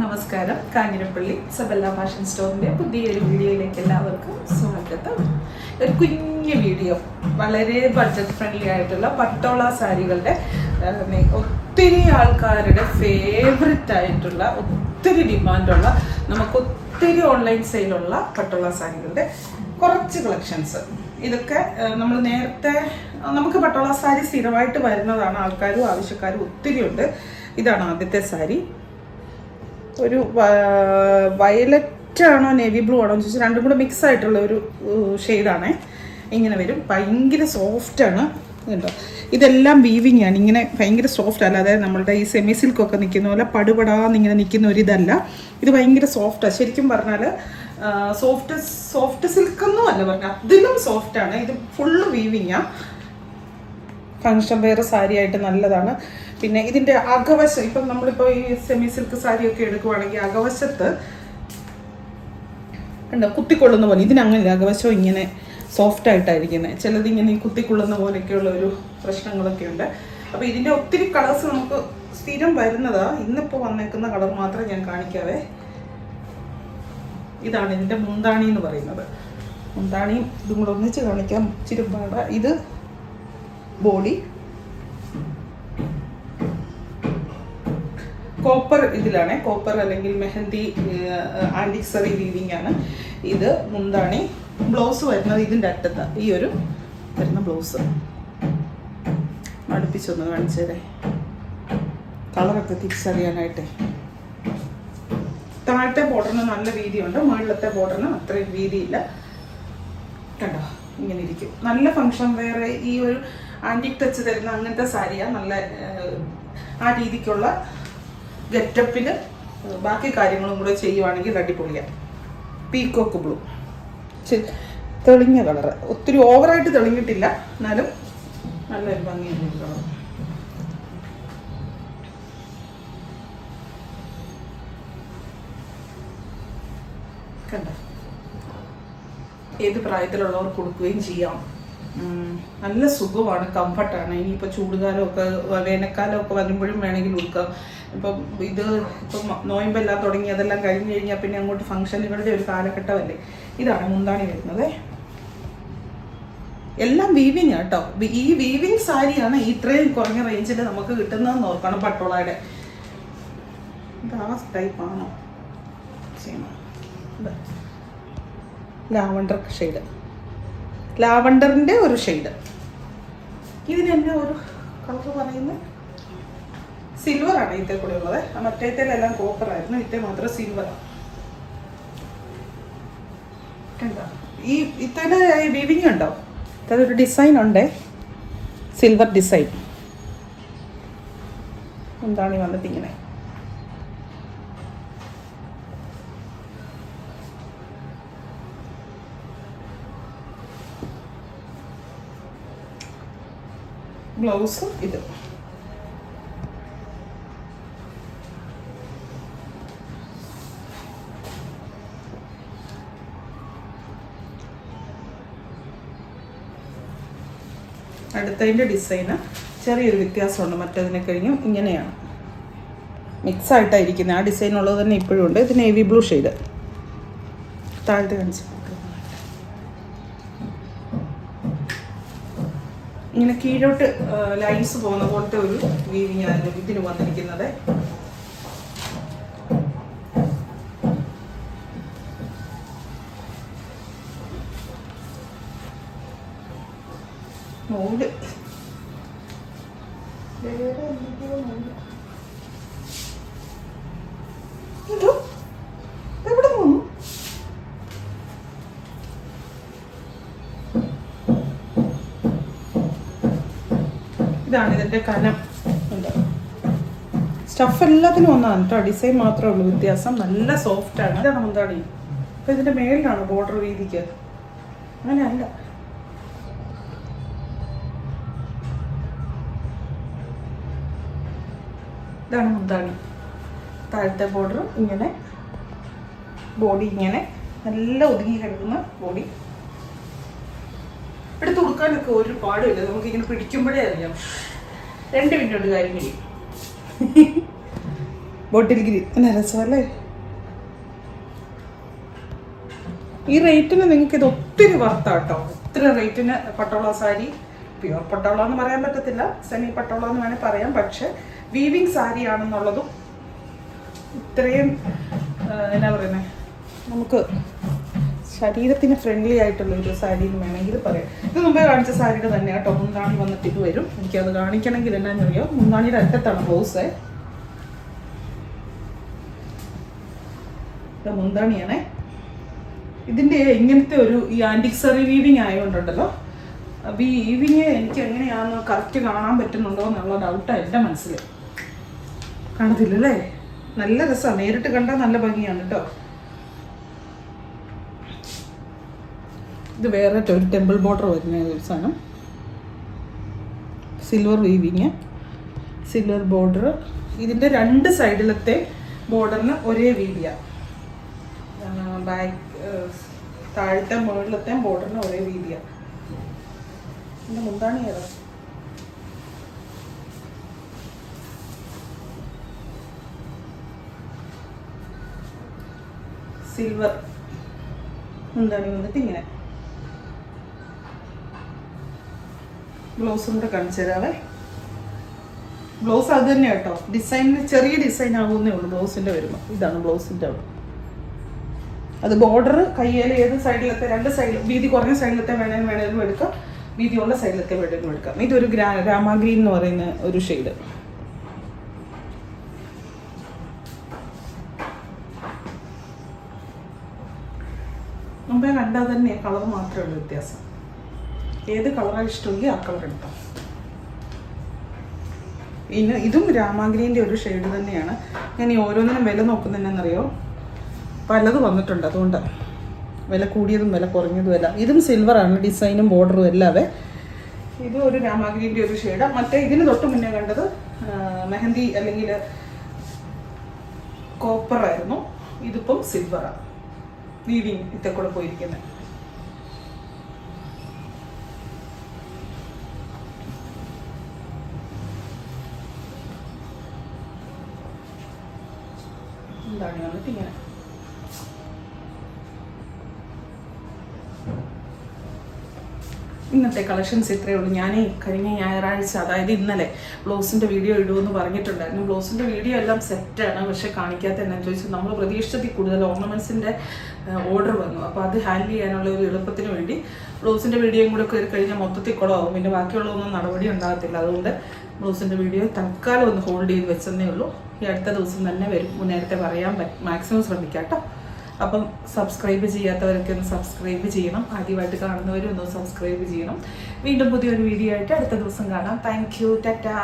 നമസ്കാരം. കാഞ്ഞിരപ്പള്ളി സബല്ല ഫാഷൻ സ്റ്റോറിന്റെ പുതിയൊരു വീഡിയോയിലേക്ക് എല്ലാവർക്കും സ്വാഗതം. ഒരു കുഞ്ഞു വീഡിയോ. വളരെ ബഡ്ജറ്റ് ഫ്രണ്ട്ലി ആയിട്ടുള്ള പട്ടോള സാരികളുടെ ഒത്തിരി ആൾക്കാരുടെ ഫേവററ്റ് ആയിട്ടുള്ള ഒത്തിരി ഡിമാൻഡുള്ള നമുക്ക് ഒത്തിരി ഓൺലൈൻ സെയിലുള്ള പട്ടോള സാരികളുടെ കുറച്ച് കളക്ഷൻസ് ഇതൊക്കെ നമ്മൾ നേരത്തെ നമുക്ക് പട്ടോള സാരി സ്ഥിരമായിട്ട് വരുന്നതാണ്. ആൾക്കാരും ആവശ്യക്കാരും ഒത്തിരി ഉണ്ട് ഇതാണ് ആദ്യത്തെ സാരി. ഒരു വയലറ്റ് ആണോ നേവി ബ്ലൂ ആണോ എന്ന് ചോദിച്ചാൽ രണ്ടും കൂടെ മിക്സ് ആയിട്ടുള്ള ഒരു ഷെയ്ഡാണ്. ഇങ്ങനെ വരും. ഭയങ്കര സോഫ്റ്റ് ആണ്. കണ്ടോ? ഇതെല്ലാം വീവിങ് ആണ്. ഇങ്ങനെ ഭയങ്കര സോഫ്റ്റ് അല്ല. അതായത് നമ്മളുടെ ഈ സെമി സിൽക്കൊക്കെ നിൽക്കുന്ന പോലെ പടുപടാന്ന് ഇങ്ങനെ നിൽക്കുന്ന ഒരു ഇതല്ല. ഇത് ഭയങ്കര സോഫ്റ്റാണ് ശരിക്കും പറഞ്ഞാൽ സോഫ്റ്റ് സോഫ്റ്റ് സിൽക്കൊന്നും അല്ല പറഞ്ഞാൽ അതിലും സോഫ്റ്റ് ആണ്. ഇത് ഫുള്ള് വീവിങ്ങാണ് ഫങ്ഷൻ വെയർ സാരി ആയിട്ട് നല്ലതാണ്. പിന്നെ ഇതിന്റെ അകവശം ഇപ്പം നമ്മളിപ്പോൾ ഈ സെമി സിൽക്ക് സാരിയൊക്കെ എടുക്കുവാണെങ്കിൽ അകവശത്ത് ഉണ്ട് കുത്തിക്കൊള്ളുന്ന പോലെ ഇതിനങ്ങനെ അകവശം ഇങ്ങനെ സോഫ്റ്റ് ആയിട്ടായിരിക്കുന്നത് ചിലത് ഇങ്ങനെ ഈ കുത്തിക്കൊള്ളുന്ന പോലെയൊക്കെയുള്ള ഒരു പ്രശ്നങ്ങളൊക്കെ ഉണ്ട്. അപ്പോൾ ഇതിന്റെ ഒത്തിരി കളേഴ്സ് നമുക്ക് സ്ഥിരം വരുന്നതാ. ഇന്നിപ്പോൾ വന്നേക്കുന്ന കളർ മാത്രം ഞാൻ കാണിക്കാവേ. ഇതാണ് ഇതിന്റെ മുന്താണി എന്ന് പറയുന്നത്. മുന്താണിയും ഇതും കൂടെ ഒന്നിച്ച് കാണിക്കാം. ചിരുമ്പാട ഇത് ബോഡി കോപ്പർ ഇതിലാണ്. കോപ്പർ അല്ലെങ്കിൽ മെഹന്തി ആന്റിക്സറി വീവിംഗ് ആണ്. ഇത് മുന്താണി. ബ്ലൗസ് വരുന്നത് ഇതിന്റെ അറ്റത്ത്. ഈ ഒരു വരുന്ന ബ്ലൗസ്. അടുപ്പിച്ചൊന്ന് കാണിച്ചേരെ കളറൊക്കെ തിരിച്ചറിയാനായിട്ടേ. താഴത്തെ ബോർഡറിന് നല്ല വീതിയുണ്ട്. മുകളിലത്തെ ബോർഡറിന് അത്രയും വീതിയില്ല. കണ്ടോ? ഇങ്ങനെ ഇരിക്കും. നല്ല ഫങ്ഷൻ വേറെ ഈ ഒരു ആന്റിക് ടച്ച് തരുന്ന അങ്ങനത്തെ സാരിയാണ് നല്ല ആ രീതിക്കുള്ള ഗെറ്റപ്പിൽ ബാക്കി കാര്യങ്ങളും കൂടെ ചെയ്യുവാണെങ്കിൽ അടിപൊളിയാണ് പീക്കോക്ക് ബ്ലൂ തെളിഞ്ഞ കളറ്. ഒത്തിരി ഓവറായിട്ട് തെളിഞ്ഞിട്ടില്ല. എന്നാലും നല്ലൊരു ഭംഗിയുള്ള കളർ കണ്ട? ഏത് പ്രായത്തിലുള്ളവർ കൊടുക്കുകയും ചെയ്യാം. നല്ല സുഖമാണ് കംഫർട്ടാണ് ഇനിയിപ്പോൾ ചൂടുകാലമൊക്കെ വേനൽക്കാലമൊക്കെ വരുമ്പോഴും വേണമെങ്കിൽ ഉടുക്കാം. ഇപ്പം ഇത് ഇപ്പം നോയമ്പെല്ലാം തുടങ്ങി അതെല്ലാം കഴിഞ്ഞ് കഴിഞ്ഞാൽ പിന്നെ അങ്ങോട്ട് ഫംഗ്ഷനുകളുടെ ഒരു കാലഘട്ടമല്ലേ? ഇതാണ് മുന്താണി വരുന്നത്. എല്ലാം വീവിങ് കേട്ടോ ഈ വീവിങ് സാരിയാണ് ഇത്രയും കുറഞ്ഞ റേഞ്ചിൽ നമുക്ക് കിട്ടുന്നതെന്ന് ഓർക്കണം പട്ടോളയുടെ. ടൈപ്പാണോ ലാവണ്ടർ ഷെയ്ഡ് ലാവണ്ടറിന്റെ ഒരു ഷെയ്ഡ്. ഇതിന് തന്നെ ഒരു കളർ പറയുന്നത് സിൽവർ ആണ് ഇത്തെ കൂടെ ഉള്ളത്. മറ്റേത്തേലെല്ലാം കോപ്പർ ആയിരുന്നു ഇത്തെ മാത്രം സിൽവർ കണ്ടോ? ഈ ഇത്തേന് വീവിങ് ഉണ്ടോ? അതൊരു ഡിസൈൻ ഉണ്ടേ. സിൽവർ ഡിസൈൻ എന്താണ് ഈ വന്നിട്ട് ഇങ്ങനെ ബ്ലൗസ് ഇത്. അടുത്തതിന്റെ ഡിസൈന് ചെറിയൊരു വ്യത്യാസമുണ്ട്. മറ്റേതിനെ കഴിഞ്ഞും ഇങ്ങനെയാണ്. മിക്സ് ആയിട്ടായിരിക്കുന്നത് ആ ഡിസൈൻ ഉള്ളത് തന്നെ ഇപ്പോഴും ഉണ്ട്. ഇത് നേവി ബ്ലൂ ഷെയ്ഡ് താഴത്തെ കാണിച്ചു. ഇങ്ങനെ കീഴോട്ട് ലൈൻസ് പോകുന്ന പോലത്തെ ഒരു വീവിങ് ആയിരുന്നു ഇതിന് വന്നിരിക്കുന്നത് നൂൽ വേറെ എന്തൊക്കെയോ നൂൽ. ഇതാണ് ഇതിന്റെ കനം. സ്റ്റഫ് എല്ലാത്തിനും ഒന്നാണ്. കേട്ടോ ഡിസൈൻ മാത്രമേ ഉള്ളൂ. വ്യത്യാസം നല്ല സോഫ്റ്റ് ആണ്. ഇതാണ് മുന്താണി അപ്പൊ ഇതിന്റെ മേളിലാണ് ബോർഡർ വീതിക്ക് അങ്ങനെയല്ല. ഇതാണ് മുന്താണി. താഴത്തെ ബോർഡർ ഇങ്ങനെ ബോഡി ഇങ്ങനെ നല്ല ഒതുങ്ങി കിടക്കുന്ന ബോഡി കൊടുക്കാനൊക്കെ ഒരു പാടില്ല നമുക്ക് ഇങ്ങനെ പിടിക്കുമ്പോഴേ അറിയാം. രണ്ട് മിനിറ്റ് കൊണ്ട് കാര്യം കഴിയും. ബോട്ടിൽഗിരി രസമല്ലേ ഈ റേറ്റിന് നിങ്ങൾക്ക് ഇത് ഒത്തിരി വർത്താട്ടോ ഒത്തിരി റേറ്റിന് പട്ടോള സാരി പ്യുവർ പട്ടോള എന്ന് പറയാൻ പറ്റത്തില്ല. സെമി പട്ടോള എന്ന് വേണേൽ പറയാം. പക്ഷെ വീവിങ് സാരി ആണെന്നുള്ളതും ഇത്രയും എന്നാ പറയുന്നത് നമുക്ക് ശരീരത്തിന് ഫ്രണ്ട്ലി ആയിട്ടുള്ള ഒരു സാരി എന്ന് വേണമെങ്കിൽ പറയാം. ഇത് മുമ്പേ കാണിച്ച സാരിയുടെ തന്നെ കേട്ടോ മുന്താണി വന്നിട്ട് ഇത് വരും. അത് കാണിക്കണമെങ്കിൽ എന്നാന്നറിയോ മുന്താണിയുടെ അറ്റത്താണ് ബ്ലൗസ് മുന്താണിയാണേ. ഇതിന്റെ ഇങ്ങനത്തെ ഒരു ഈ ആന്റിക്സറി വീവിങ് ആയതുകൊണ്ടുണ്ടല്ലോ. വീവിങ് എനിക്ക് എങ്ങനെയാണെന്ന് കറക്റ്റ് കാണാൻ പറ്റുന്നുണ്ടോ എന്നുള്ള ഡൗട്ടാണ് എന്റെ മനസ്സിൽ കാണത്തില്ലല്ലേ? നല്ല രസമാണ് നേരിട്ട് കണ്ടാൽ നല്ല ഭംഗിയാണ് കേട്ടോ. ഇത് വേറെ ഒരു ടെമ്പിൾ ബോർഡർ വരുന്ന ഒരു സാധനം. സിൽവർ വീവിങ് സിൽവർ ബോർഡർ ഇതിന്റെ രണ്ട് സൈഡിലത്തെ ബോർഡറിന് ഒരേ വീതിയാണ് ബാക്ക് താഴത്തെ മുകളിലത്തെ ബോർഡറിന് ഒരേ വീതിയാണ് എന്റെ മുന്താണി ഏതാ സിൽവർ മുന്താണി വന്നിട്ട് ഇങ്ങനെ? ബ്ലൗസും കൂടെ കാണിച്ചു തരാവേ. ബ്ലൗസ് അത് തന്നെ കേട്ടോ. ഡിസൈനിന് ചെറിയ ഡിസൈൻ ആകുന്നേ ഉള്ളൂ ബ്ലൗസിന്റെ വരുമ്പോൾ ഇതാണ് ബ്ലൗസിന്റെ അവിടെ. അത് ബോർഡർ കയ്യേൽ ഏത് സൈഡിലത്തെ രണ്ട് സൈഡിൽ വീതി കുറഞ്ഞ സൈഡിലത്തെ വേണേലും വേണേലും എടുക്കാം. വീതിയുള്ള സൈഡിലത്തെ വേണേലും എടുക്കാം. ഇതൊരു ഗ്രാ രാമാഗ്രീൻ എന്ന് പറയുന്ന ഒരു ഷെയ്ഡ് മുമ്പേ കണ്ടാൽ തന്നെ കളർ മാത്രമേ ഉള്ളൂ വ്യത്യാസം. ഏത് കളറാണ് ഇഷ്ടമെങ്കിൽ ആ കളർ എടുക്കാം. പിന്നെ ഇതും രാമാഗ്രീന്റെ ഒരു ഷെയ്ഡ് തന്നെയാണ്. ഞാൻ ഈ ഓരോന്നിനും വില നോക്കുന്നതെന്നറിയോ പലത് വന്നിട്ടുണ്ട് അതുകൊണ്ട്. വില കൂടിയതും വില കുറഞ്ഞതും എല്ലാം. ഇതും സിൽവറാണ് ഡിസൈനും ബോർഡറും എല്ലാവേ ഇത് ഒരു രാമാഗ്രീന്റെ ഒരു ഷെയ്ഡ് മറ്റേ ഇതിന് തൊട്ട് മുന്നേ കണ്ടത് മെഹന്തി അല്ലെങ്കിൽ കോപ്പറായിരുന്നു ഇതിപ്പം സിൽവറാണ് വീവിങ് ഇത്തെ കൂടെ പോയിരിക്കുന്നത് എന്താണ് വന്നിട്ട് ഇന്നത്തെ കളക്ഷൻസ് ഇത്രയേ ഉള്ളൂ. ഞാൻ കഴിഞ്ഞ ഞായറാഴ്ച അതായത് ഇന്നലെ ബ്ലൗസിന്റെ വീഡിയോ ഇടുമെന്ന് പറഞ്ഞിട്ടുണ്ടായിരുന്നു. ബ്ലൗസിന്റെ വീഡിയോ എല്ലാം സെറ്റാണ് പക്ഷെ കാണിക്കാത്ത എന്നാന്ന് ചോദിച്ചു നമ്മൾ പ്രതീക്ഷിച്ചതിൽ കൂടുതൽ ഓർണമെന്റ്സിന്റെ ഓർഡർ വന്നു. അപ്പോൾ അത് ഹാൻഡിൽ ചെയ്യാനുള്ള ഒരു എളുപ്പത്തിന് വേണ്ടി ബ്ലൗസിന്റെ വീഡിയോയും കൂടെ കയറി കഴിഞ്ഞാൽ മൊത്തത്തിൽ കുളമാവും പിന്നെ ബാക്കിയുള്ളതൊന്നും നടപടി ഉണ്ടാകത്തില്ല. അതുകൊണ്ട് ബ്ലൗസിന്റെ വീഡിയോ തൽക്കാലം ഒന്ന് ഹോൾഡ് ചെയ്ത് വെച്ചെന്നേ ഉള്ളൂ. ഈ അടുത്ത ദിവസം തന്നെ വരും. നേരത്തെ പറയാൻ മാക്സിമം ശ്രമിക്കാം കേട്ടോ. അപ്പം സബ്സ്ക്രൈബ് ചെയ്യാത്തവരൊക്കെ ഒന്ന് സബ്സ്ക്രൈബ് ചെയ്യണം. ആദ്യമായിട്ട് കാണുന്നവരും ഒന്ന് സബ്സ്ക്രൈബ് ചെയ്യണം. വീണ്ടും പുതിയൊരു വീഡിയോ ആയിട്ട് അടുത്ത ദിവസം കാണാം. Thank you Tata